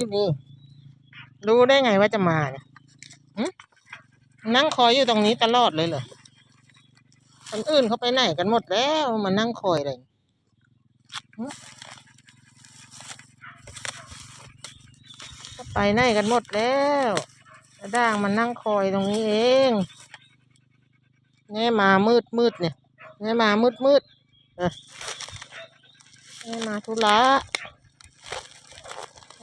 ที่นี่รู้ได้ไงว่าจะมาเนี่ยนั่งคอยอยู่ตรงนี้ตลอดเลยเหรอคนอื่นเขาไปไหนกันหมดแล้วมานั่งคอยอะไรหึเขาไปไหนกันหมดแล้วด้างมานั่งคอยตรงนี้เองนี่มามืดมืดเนี่ยนี่มามืดมืดเออนี่ยมาธุระ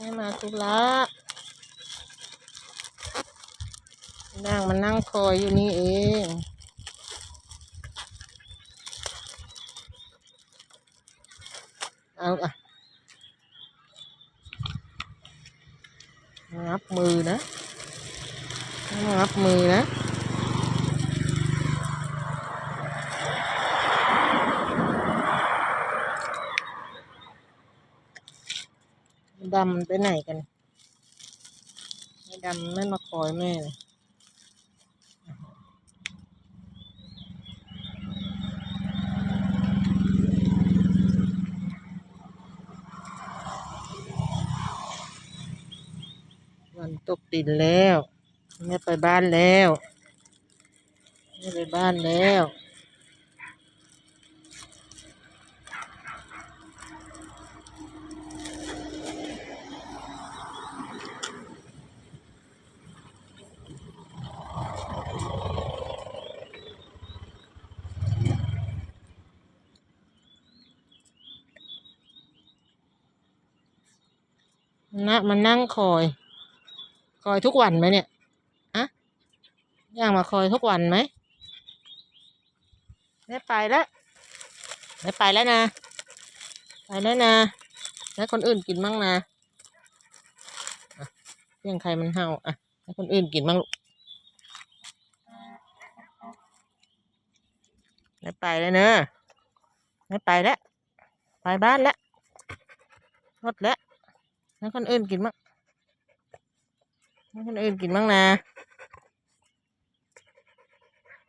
เนี่ยมาธุระนั่งมานั่งคอยอยู่นี่เองเอาอะงับมือนะงับมือนะ ดำมันไปไหนกันไอ้ดำไม่มาคอยแม่เลยวันตกดินแล้วแม่ไปบ้านแล้วแม่ไปบ้านแล้ว นะมันนั่งคอย คอยทุกวันไหมเนี่ยอะย่างมาคอยทุกวันไหมไม่ไปแล้วไม่ไปแล้วนะ ไปแล้วนะให้คนอื่นกินมั่งนะอะเพียงใครมันเห่าอะให้คนอื่นกินมั่งลูกไม่ไปแล้วเนอะไม่ไปแล้ว ไปบ้านแล้วหมดแล้ว ให้คนอื่นกินมั้งให้คนอื่นกินมั้งนะ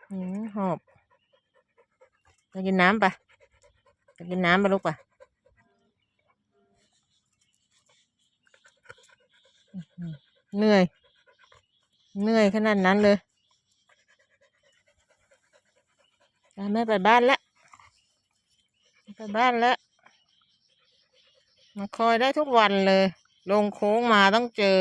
อืมหอบไปกินน้ำไปไปกินน้ำไปลูกปอื้อหือเหนื่อย เหนื่อยขนาดนั้นเลยแม่ไปบ้านแล้วไปบ้านแล้ว มาคอยได้ทุกวันเลย ลงโค้งมาต้องเจอ